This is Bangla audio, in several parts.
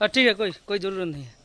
हाँ ठीक है कोई कोई ज़रूरत नहीं है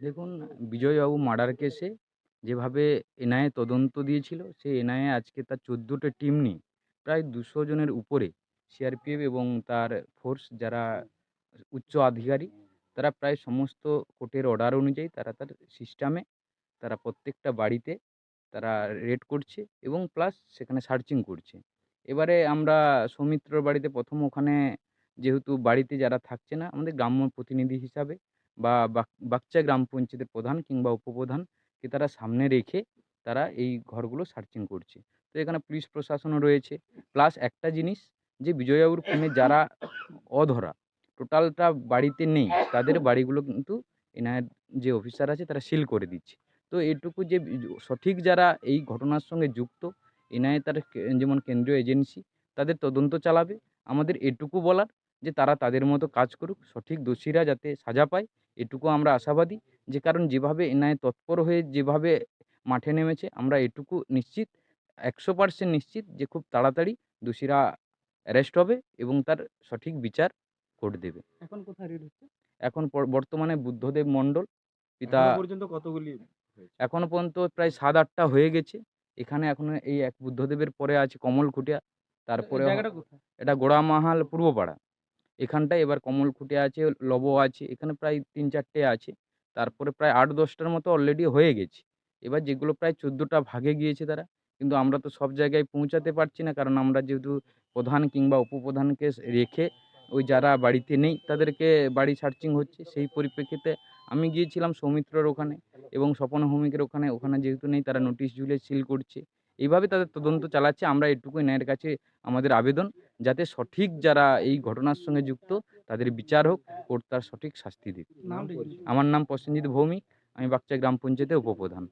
দেখুন, বিজয়বাবু মার্ডার কেসে যেভাবে এনআইএ তদন্ত দিয়েছিল, সেই এনআইএ আজকে তার চোদ্দোটা টিম নিয়ে প্রায় দুশো জনের উপরে সিআরপিএফ এবং তার ফোর্স যারা উচ্চ আধিকারিক, তারা প্রায় সমস্ত কোর্টের অর্ডার অনুযায়ী তারা তার সিস্টেমে তারা প্রত্যেকটা বাড়িতে তারা রেড করছে এবং প্লাস সেখানে সার্চিং করছে। এবারে আমরা সৌমিত্রর বাড়িতে প্রথম ওখানে যেহেতু বাড়িতে যারা থাকছে না, আমাদের গ্রাম্য প্রতিনিধি হিসাবে বা বাক- গ্রাম পঞ্চায়েতের প্রধান কিংবা উপপ্রধানকে তারা সামনে রেখে তারা এই ঘরগুলো সার্চিং করছে। তো এখানে পুলিশ প্রশাসনও রয়েছে। প্লাস একটা জিনিস যে বিজয়বাবুর খুনে যারা অধরা, টোটালটা বাড়িতে নেই, তাদের বাড়িগুলো কিন্তু এনার যে অফিসার আছে তারা সিল করে দিচ্ছে। তো এটুকু যে সঠিক যারা এই ঘটনার সঙ্গে যুক্ত এনআইএ তার যেমন কেন্দ্রীয় এজেন্সি তাদের তদন্ত চালাবে। আমাদের এটুকু বলার যে তারা তাদের মতো কাজ করুক সঠিক দোষীরা যাতে সাজা পায় এটুকু আমরা আশাবাদী। যে কারণ যেভাবে এনআইএ তৎপর হয়ে যেভাবে মাঠে নেমেছে আমরা এটুকু নিশ্চিত একশো পার্সেন্ট নিশ্চিত যে খুব তাড়াতাড়ি দোষীরা অ্যারেস্ট হবে এবং তার সঠিক বিচার কোর্ট দেবে। এখন কোথায় রেড হচ্ছে? এখন বর্তমানে বুদ্ধদেব মণ্ডল পিতা পর্যন্ত কতগুলি এখনও পর্যন্ত প্রায় সাত আটটা হয়ে গেছে। এখানে এখনও এই এক বুদ্ধদেবের পরে আছে কমল খুটিয়া তারপরে এটা গোড়ামাহাল পূর্বপাড়া। এখানটায় এবার কমল খুঁটে আছে লব আছে এখানে প্রায় তিন চারটে আছে। তারপরে প্রায় আট দশটার মতো অলরেডি হয়ে গেছে। এবার যেগুলো প্রায় চোদ্দোটা ভাগে গিয়েছে তারা কিন্তু আমরা তো সব জায়গায় পৌঁছাতে পারছি না কারণ আমরা যেহেতু প্রধান কিংবা উপপ্রধানকে রেখে ওই যারা বাড়িতে নেই তাদেরকে বাড়ি সার্চিং হচ্ছে সেই পরিপ্রেক্ষিতে আমি গিয়েছিলাম সৌমিত্রর ওখানে এবং স্বপন ভৌমিকের ওখানে। ওখানে যেহেতু নেই তারা নোটিশ ঝুলে সিল করছে। এইভাবে তাদের তদন্ত চালাচ্ছে। আমরা এটুকুই ন্যায়ের কাছে আমাদের আবেদন যাতে সঠিক যারা এই ঘটনার সঙ্গে যুক্ত তাদের বিচার হোক কোর্ট তার সঠিক শাস্তি দিক। আমার নাম প্রসেনজিৎ ভৌমিক আমি বাচ্চা গ্রাম পঞ্চায়েতের উপপ্রধান।